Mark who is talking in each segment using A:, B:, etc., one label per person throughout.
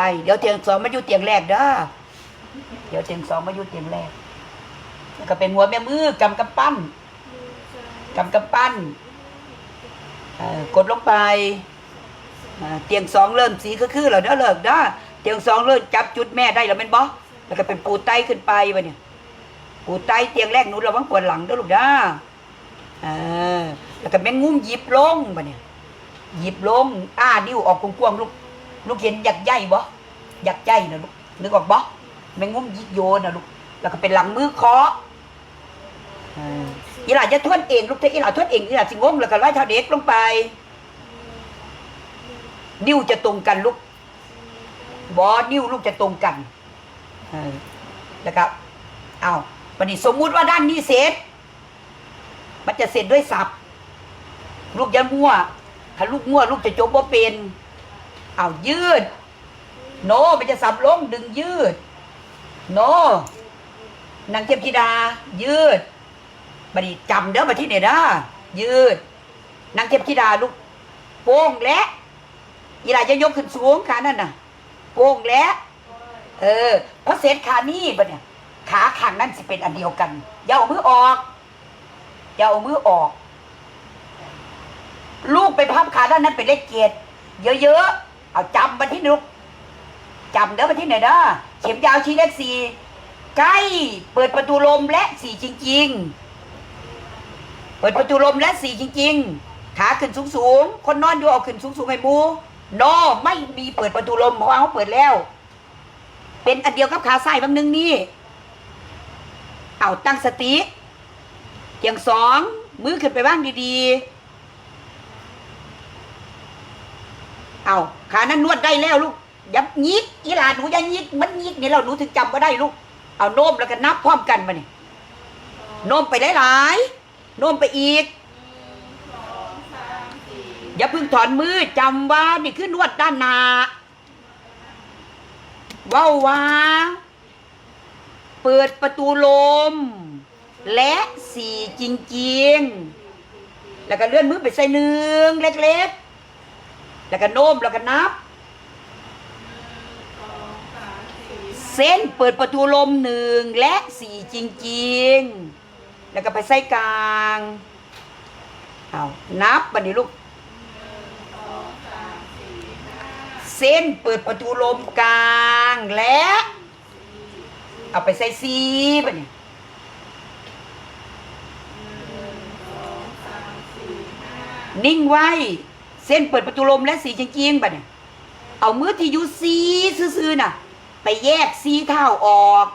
A: ไอเดี๋ยวเตียงสองมาอยู่เตียงแรกเด้อเดี๋ยวเตียงสองมาอยู่เตียงแรกแล้วก็เป็นหัวแม่มือกำกำปั้นกำกำปั้นกดลงไปเตียงสองเริ่มสีคือๆแล้วเด้อเลิกเด้อเตียงสองเริ่มจับจุดแม่ได้แล้วแม่นบ่แล้วก็เป็นปูไตขึ้นไปวะเนี่ย ปูไตเตียงแรกหนูระวังปวดหลังเด้อลูกเด้อเออแล้วก็แม่งงุ้มหยิบลงปะเนี่ยหยิบลงอ้านิ้วออกกว้างๆลูก ลูกเห็นอยากใหญ่บ่อยากใหญ่นะลูกนึกออกบ่แม่งงุ้มหยิบโยนนะลูกแล้วก็เป็นหลังมือเคาะเอออีหลาจะทวนเองลูกถ้าอีหลาทวนเองอีหลาสิงงแล้วก็ไล่เท้าเด็กลงไป นิ้วจะตรงกันลูกบอนิ้วลูกจะตรงกันเออแล้วก็เอาวันนี้สมมุติว่าด้านนี้เสร็จ มันจะเสร็จด้วยสับลูกอยันมั่วถ้าลูกมั่วลูกจะจบบ่เป็น เอายืด โน มันจะสับลงดึงยืด โนนางเทพธิดา ยืดบัดนี้จำเด้อมาที่เนี่ยนะยืดนางเทพธิดาลูกโป้งและอีหลาจะยกขึ้นสูงขานั่นน่ะ โป้งและเออเพราะเศษขานี่บัดเนี่ย ขาข้างนั่นสิเป็นอันเดียวกันอย่าเอามือออกอย่าเอามือออก ลูกไปพับขาด้านนั้นเป็นเลขเกียรติเยอะๆ เอาจำมาที่ลูกจำเด้อมาที่ไหนเด้อเข็มยาวชี้เลขสี่ใกล้เปิดประตูลมและสี่จริง ๆ เปิดประตูลมและสี่จริง ๆ ขาขึ้นสูงๆคนนอนอยู่เอาขึ้นสูงๆให้หมูนอไม่มีเปิดประตูลมเพราะว่าเขาเปิดแล้ว เป็นอันเดียวกับขาซ้ายบางนึงนี่เอาตั้งสติอย่างสองมือขึ้นไปบ้างดีๆ เอาขานั้นนวดได้แล้วลูกอยับยิกอีหลาหนูอยังยิกมันยิกนี่เราหนูถึงจำก็ได้ลูก เอาโน้มแล้วก็นับพร้อมกันมาเนี่ยโน้มไปหลายๆโน้มไปอีกอย่าเพึ่งถอนมือจำว่านี่คือนวดด้านหน้าเว้าว่าเปิดประตูลม และสี่จริง ๆ แล้วก็เลื่อนมือไปใส่หนึ่งเล็ก ๆ แล้วก็โน้มแล้วก็นับ เส้นเปิดประตูลมหนึ่งและสี่จริง ๆ แล้วก็ไปใส่กลางเอานับบันนี้ลูกเส้นเปิดประตูลมกลางและ เอาไปใส่ซีบันนี้นิ่งไว้ ส้นเปิดประตูลมและสีจริงๆบัดเนี่ยเอามือที่อยู่ซีซื่อๆน่ะ ไปแยกซีเท้าออก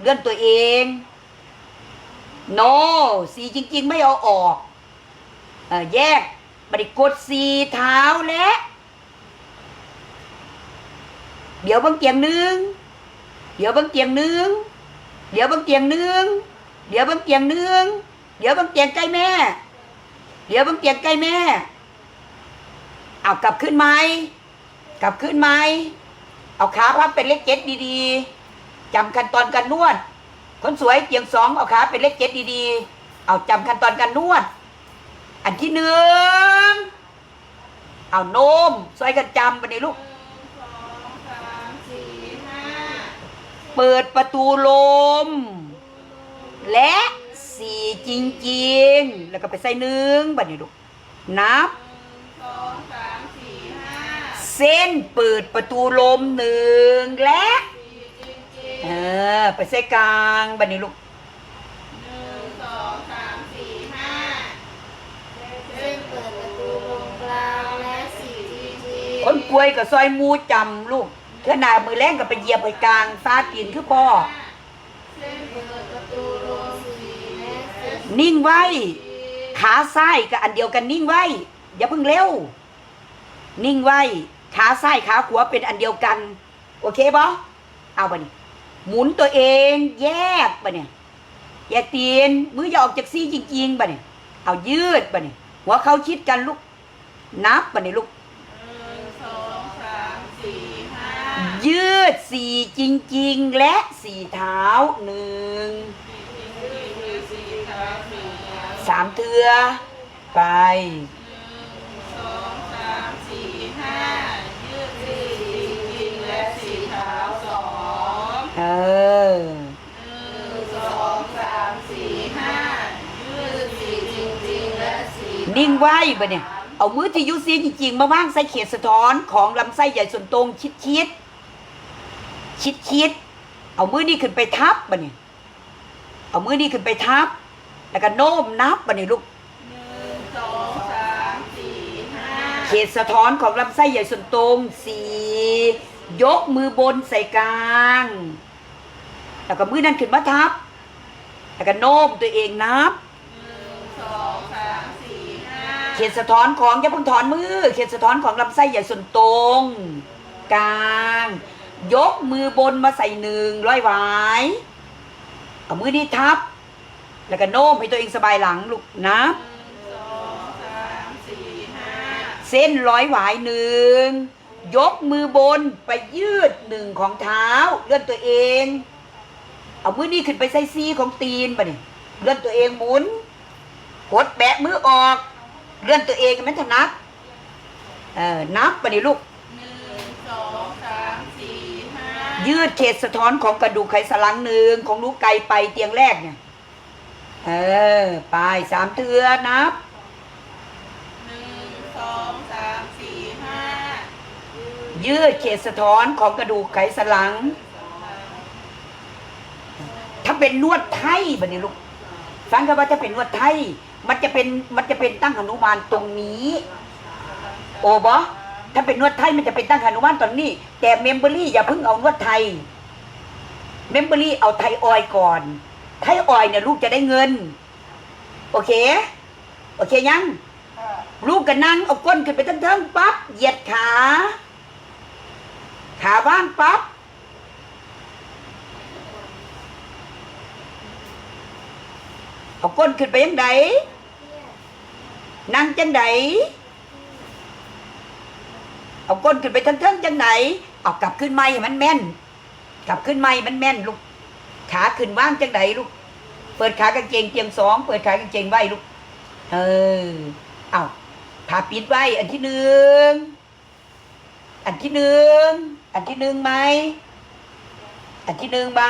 A: เลื่อนตัวเอง โน สีจริง ๆ ไม่เอาออกเออแยกบัดนี้กดสีเท้าและ เดี๋ยวบางเตียงนึง เดี๋ยวบางเตียงนึง เดี๋ยวบางเตียงนึง เดี๋ยวบางเตียงนึง เดี๋ยวบางเตียงใกล้แม่ เดี๋ยวบางเตียงใกล้แม่ เอากลับขึ้นไหมกลับขึ้นไหมเอาขาพับเป็นเลขเจ็ดดีๆจำขั้นตอนการนวด คนสวยเตียงสองเอาขาเป็นเลขเจ็ดดีๆ เอาจำขั้นตอนการนวด อันที่หนึ่งเอาโน้มซอยกันจำไปในลูกเปิดประตูลม และสี่จริง ๆ แล้วก็ไปใส่หนึ่งบัดนี้ลูกนับ เส้นเปิดประตูลมหนึ่งและเออไปใส่กลางบัดนี้ลูก
B: เส้นเปิดประตูลงกลางและสี่ทีที
A: คนป่วยกับซอยหมูจำลูกเท่าหนามือแรงก็ไปเหยียบไปกลางฟาดกินคือพ่อ
B: เส้นเปิดประตูลงสี่และเส้น
A: นิ่งไว้ ขาซ้ายกับอันเดียวกันนิ่งไว้ อย่าเพิ่งเร็วนิ่งไว้ ขาซ้ายขาขวาเป็นอันเดียวกัน โอเคบอเอาไปนี่หมุนตัวเองแยกไปเนี่ยแยกตีนมืออย่าออกจากซี่จริงๆไปเนี่ยเอายืดไปเนี่ยหัวเขาชิดกันลูกนับไปเนี่ยลูกยืดสี่จริง ๆ และสี่เท้าหนึ่งสามเทือไป
B: สี่ห้ายืดสี่จริงๆและสี่
A: เออ
B: หนึ่งสองสามสี่ห้ายืดสี่จริงๆและสี่
A: นิ่งไว้ปะเนี่ย เอามือที่ยุซีจริงๆ มาวางใส่เขตสะท้อนของลำไส้ใหญ่ส่วนตรงชิดชิดชิดชิดๆเอามือนี่ขึ้นไปทับปะเนี่ย เอามือนี่ขึ้นไปทับ แล้วก็โน้มนับปะเนี่ยลูก
B: หนึ่งสองสามสี่ห้า
A: เขตสะท้อนของลำไส้ใหญ่ส่วนตรงสี่ยกมือบนใส่กลาง แล้วก็มือนั่นขึ้นมาทับ แล้วก็โน้มตัวเองนับ
B: หนึ่งสองสามสี่ห้า
A: เขตสะท้อนของอย่าเพิ่งถอนมือ เขตสะท้อนของลำไส้ใหญ่ส่วนตรง กลาง ยกมือบนมาใส่หนึ่งร้อยหวายเอามือนี้ทับ แล้วก็โน้มให้ตัวเองสบายหลังลูกนับ
B: หนึ่งสองสามสี่ห้า
A: เส้นร้อยหวายหนึ่งยกมือบนไปยืดหนึ่งของเท้าเลื่อนตัวเอง เอามือนี้ขึ้นไปใส่ซีของตีนปะเนี่ยเลื่อนตัวเองหมุนกดแบะมือออก เลื่อนตัวเองไม่ถนัดเออนับปะเนี่ยลูก
B: หนึ่งสองสามสี่ห้า
A: ยืดเขตสะท้อนของกระดูกไขสันหลังหนึ่งของลูกไก่ไปเตียงแรกเนี่ย เออ ไปสามเทือนับ
B: หนึ่งสองสามสี่ห้า
A: ยืดเขตสะท้อนของกระดูกไขสันหลัง ถ้าเป็นนวดไทยบันนี้ลูกฟังกันว่าจะเป็นนวดไทย มันจะเป็นมันจะเป็นตั้งหนุมานตรงนี้ โอ้บอถ้าเป็นนวดไทยมันจะเป็นตั้งหนุมานตรงนี้ แต่เมมเบอรี่อย่าเพิ่งเอานวดไทย เมมเบอรี่เอาไทยออยก่อน ไทยออยเนี่ยลูกจะได้เงิน โอเค โอเคยังลูกก็นั่งเอาก้นขึ้นไปทั้งๆปั๊บเหยียดขา ขาว่างปั๊บ เอาก้นขึ้นไปยังไงนั่งจังไดเอาก้นขึ้นไปทั้งเทิงๆจังไหนเอากลับขึ้นไม่ให้มันแม่น กลับขึ้นไม่มันแม่นลูก ขาขึ้นว่างจังไดลูก เปิดขากางเกงเตียงสองเปิดขากางเกงไว้ลูก เออ เอาผ้าปิดไว้ อันที่หนึ่ง อันที่หนึ่ง อันที่หนึ่งไหม อันที่หนึ่งไหม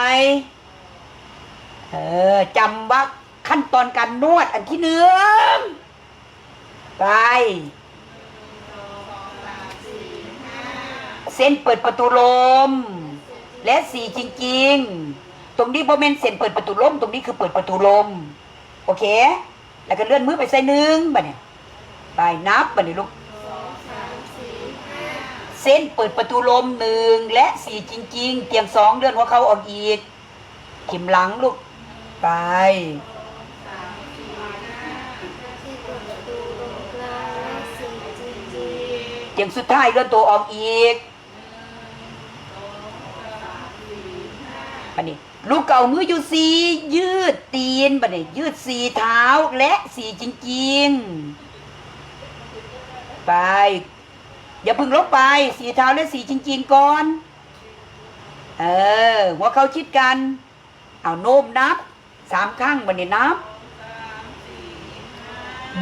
A: เออจำว่า ขั้นตอนการนวดอันที่หนึ่งไปเส้นเปิดประตูลม และสีจริง ๆ ตรงนี้โมเมนเส้นเปิดประตูลม ตรงนี้คือเปิดประตูลม โอเค แล้วก็เลื่อนมือไปใส่หนึ่งบ่เนี่ยไปนับบ่เนี่ยลูกเส้นเปิดประตูลมหนึ่งและสี่จริง ๆ เตรียมสองเลื่อนหัวเขาออกอีก เข็มหลังลูกไป
C: ที่เปิดประตูตรงกลางและสีจริง
A: เตรียมสุดท้ายเลื่อนตัวออกอีกบันนี้ลูกเก่ามืออยู่สียืดตีนบันนี้ยืดสีเท้าและสีจริงๆ ไป อย่าเพึ่งลบไป สีเท้าและสีจริง ๆ ก่อน เออ หัวเขาชิดกัน เอาโน้มนับสามข้างบันนี้นับ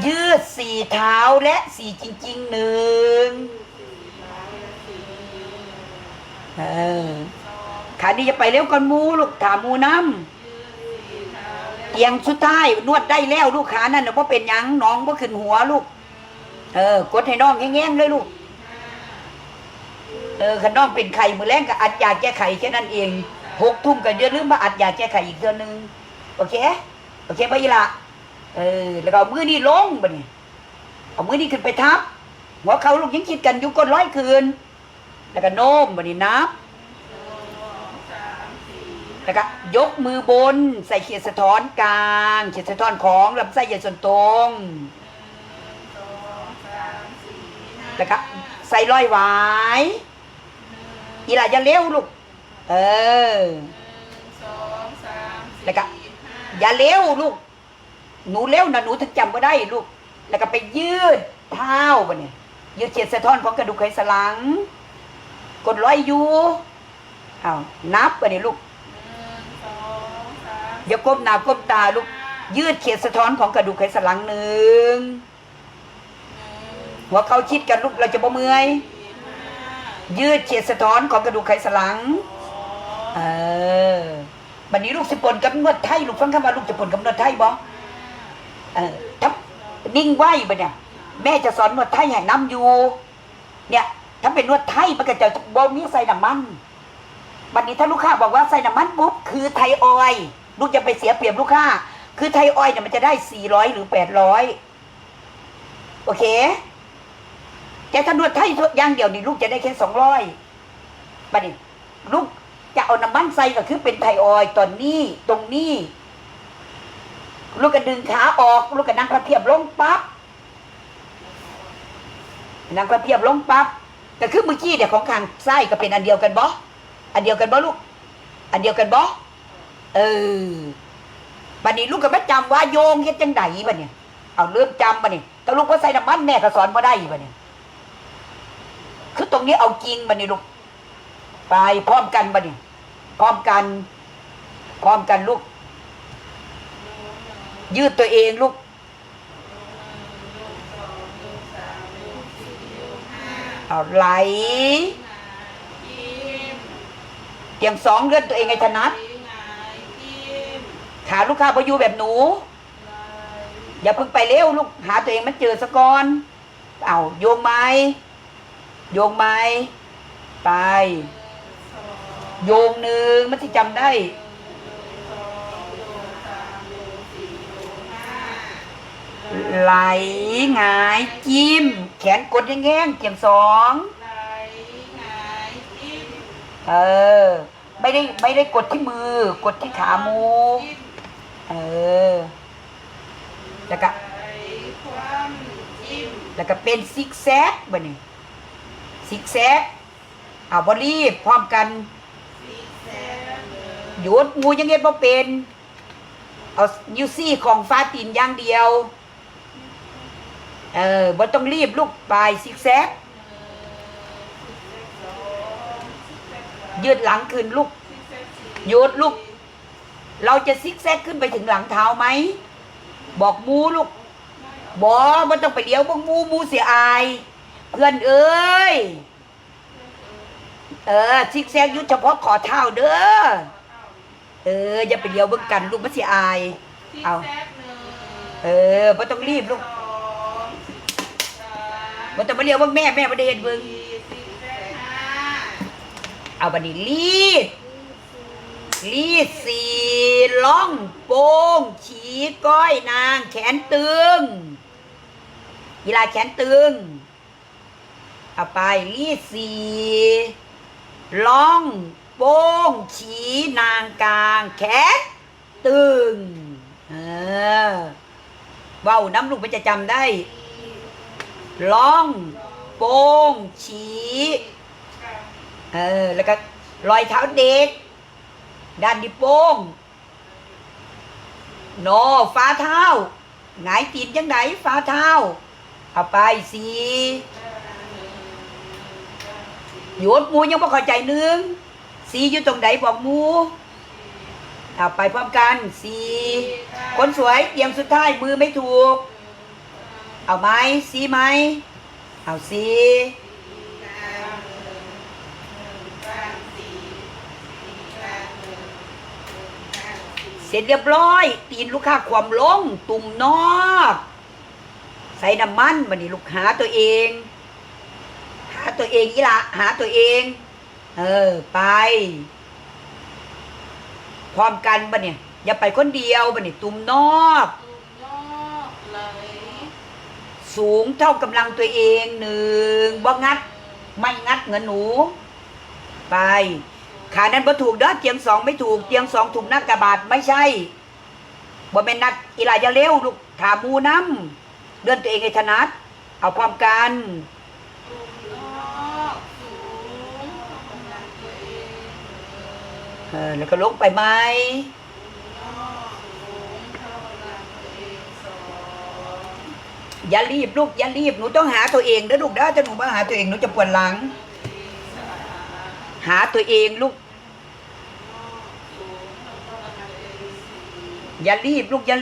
A: ยืดสี่เท้าและสี่จริงๆหนึ่งเออขานี้จะไปเร็วก่อนมูลูกถามมูน้ำเตียงสุดท้ายนวดได้แล้วลูกขานั่นเพราะเป็นยังน้องเพราะขึ้นหัวลูก เออ กดให้น้องแง่งๆเลยลูก เออขันน้องเป็นไข่มือแรงกับอัดยาแก้ไขแค่นั้นเองหกทุ่มกันอย่าลืมมาอัดยาแก้ไขอีกเดือนหนึ่งโอเค โอเคปะยีละ เออ แล้วก็เอามือนี่ลงบ่เนี่ยเอามือนี่ขึ้นไปทับหัวเขาลูกยังคิดกันอยู่ก้นร้อยคืน แล้วก็โน้มบ่นี่นับแล้วก็ยกมือบนใส่เขียดสะท้อนกลางเขียดสะท้อนของลำไส้ใหญ่ส่วนตรงแล้วก็ใส่ร้อยหวายอีหล่ะอย่าเร็วลูก เออแล้วก็อย่าเร็วลูก หนูเร็วนะหนูถึงจำก็ได้ลูก แล้วก็ไปยืดเท้าปะเนี่ยยืดเฉียดสะท้อนของกระดูกไขสันหลัง กดร้อยอยู่เอานับปะเนี่ยลูก
B: หนึ่งสองสาม
A: อย่าก้มหน้าก้มตาลูก ยืดเฉียดสะท้อนของกระดูกไขสันหลังหนึ่งหัวเขาชิดกันลูกเราจะบ่เมื่อย ยืดเฉียดสะท้อนของกระดูกไขสันหลัง
B: สอง
A: เออบัดนี้ลูกสิปนกับนวดไทยลูกฟังคำว่าลูกจะปนกับนวดไทยบ่ เออถ้านิ่งไหว้บ่เนี่ย แม่จะสอนนวดไทยให้น้ำอยู่ เนี่ยถ้าเป็นนวดไทยมันก็จะบ่มีใส่น้ำมันบัดนี้ถ้าลูกค้าบอกว่าใส่น้ำมันปุ๊บคือไทยออยลูกจะไปเสียเปรียบลูกค้า คือไทยออยเนี่ยมันจะได้สี่ร้อยหรือแปดร้อยโอเคแต่ถ้านวดไทยย่างเดียวนี่ลูกจะได้แค่สองร้อยบัดนี้ลูกจะเอาน้ำมันใส่ก็คือเป็นไทยออยตอนนี้ตรงนี้ ลูกก็ดึงขาออก ลูกก็นั่งพระเพียบลงปั๊บนั่งพระเพียบลงปั๊บก็คือมือกี้เนี่ยของขางซ้ก็เป็นอันเดียวกันบ่อันเดียวกันบ่ลูก อันเดียวกันบ่เออบัดนี้ลูกก็มาจำว่าโยงเฮ็ดจังไดบัดเนี่ยเอาเริ่มจำบัดนี้แต่ลูกก็ใส่น้ำมันแม่ก็สอนบ่ได้บัดเนี่ยคือตรงนี้เอาจริงบัดนี้ลูกไปพร้อมกันบัดนี้พร้อมกัน พร้อมกันลูก ยืดตัวเองลูกเอาไหลเตียมสองเลื่อนตัวเองให้ถนัดขาลูกค้าพยูแบบหนู อย่าเพิ่งไปเร็วลูกหาตัวเองมันเจอสะก่อน เอาโยงไม้โยงไม้ไป โยงหนึ่งมันที่จำได้ ไหลหงายจิ้ม แขนกดแง่งๆเตรียมสองเออ ไม่ได้ไม่ได้กดที่มือ กดที่ขามูเออ แล้วก็แล้วก็เป็นซิกแซกบ่นี่ซิกแซกเอาบอรีบพร้อมกันหยุดงูยังเฮ็ดบ่เป็น เอายูซี่ของฟ้าตีนอย่างเดียว เออบ่ต้องรีบลูกไปซิกแซกยืดหลังขึ้นลูกหยุดลูก เราจะซิกแซกขึ้นไปถึงหลังเท้าไหม บอกมูลูกบอมันต้องไปเลี้ยวพวกมูมูเสียอาย เพื่อนเอ้ย เออซิกแซกอยุดเฉพาะขอเท้าเด้อ เอออย่าไปเลี้ยวเบิ่งกันลูกมันเสียอาย เอา เออมันต้องรีบลูก มันต้องมาเลี้ยวเบิ่งแม่แม่ไม่ได้เห็นเบิ่งเอาบันนี้รีดรีดสีล่องโป้งฉีก้อยนาง แขนตึงกีฬาแขนตึงเอาไปรีดสีล่องโป้งฉีนางกลาง แขนตึง เออเว้าน้ำลูกมันจะจำได้ ล่องโป้งฉีเออแล้วก็รอยเท้าเด็ก ด้านนิ้โป้งโนฟ้าเท้าหงายตีนจังไหนฟ้าเท้าเอาไปสีหยดหมูยังบ่เข้าใจนึงสีอยู่ตรงไหนบอกหมูเอาไปพร้อมกันสีคนสวยเตรียมสุดท้ายมือไม่ถูก เอาไหมสีไหม เอาสีเสร็จเรียบร้อย ตีนลูกค้าความลง ตุ่มนอก ใส่น้ำมันบันนี้ลูกหาตัวเอง หาตัวเองอีละหาตัวเอง เออ ไป พร้อมกันบันเนี่ยอย่าไปคนเดียวบันนี้ตุ่มนอก สูงเท่ากำลังตัวเองหนึ่งบ่งัด ไม่งัดเงินหนู ไป ขานั้นบ่ถูกเด้อเตียงสองไม่ถูกเตียงสองถูกนักกระบาดไม่ใช่บ่เป็นนัดอีหลาจะเร็วลูกขามูน้ำเดินตัวเองให้ถนัดเอาพร้อมกันเออแล้วก็ลงไปไหม อย่ารีบลูกอย่ารีบหนูต้องหาตัวเองเด้อลูกเด้อถ้าหนูมาหาตัวเองหนูจะปวดหลัง หาตัวเองลูก อย่ารีบลูกอย่ารีบ